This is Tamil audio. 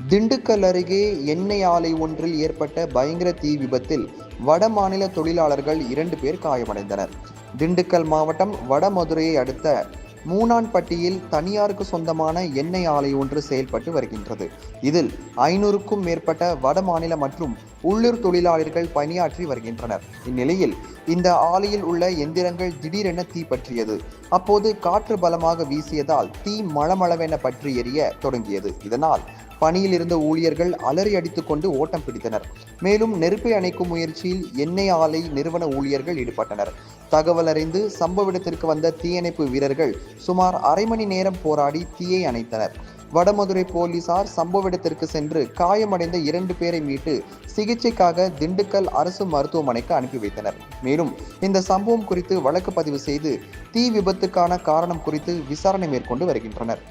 திண்டுக்கல் அருகே எண்ணெய் ஆலை ஒன்றில் ஏற்பட்ட பயங்கர தீ விபத்தில் வடமாநில தொழிலாளர்கள் இரண்டு பேர் காயமடைந்தனர். திண்டுக்கல் மாவட்டம் வடமதுரையை அடுத்த மூனான்பட்டியில் தனியாருக்கு சொந்தமான எண்ணெய் ஆலை ஒன்று செயல்பட்டு வருகின்றது. இதில் ஐநூறுக்கும் மேற்பட்ட வடமாநில மற்றும் உள்ளூர் தொழிலாளர்கள் பணியாற்றி வருகின்றனர். இந்நிலையில் இந்த ஆலையில் உள்ள எந்திரங்கள் திடீரென தீ பற்றியது. அப்போது காற்று பலமாக வீசியதால் தீ மளமளவென பற்றி எரிய தொடங்கியது. இதனால் பணியில் இருந்த ஊழியர்கள் அலறி அடித்துக்கொண்டு ஓட்டம் பிடித்தனர். மேலும் நெருப்பை அணைக்கும் முயற்சியில் எண்ணெய் ஆலை நிறுவன ஊழியர்கள் ஈடுபட்டனர். தகவல் அறிந்து சம்பவ இடத்திற்கு வந்த தீயணைப்பு வீரர்கள் சுமார் அரை மணி நேரம் போராடி தீயை அணைத்தனர். வடமதுரை போலீசார் சம்பவ இடத்திற்கு சென்று காயமடைந்த இரண்டு பேரை மீட்டு சிகிச்சைக்காக திண்டுக்கல் அரசு மருத்துவமனைக்கு அனுப்பி வைத்தனர். மேலும் இந்த சம்பவம் குறித்து வழக்கு பதிவு செய்து தீ விபத்துக்கான காரணம் குறித்து விசாரணை மேற்கொண்டு வருகின்றனர்.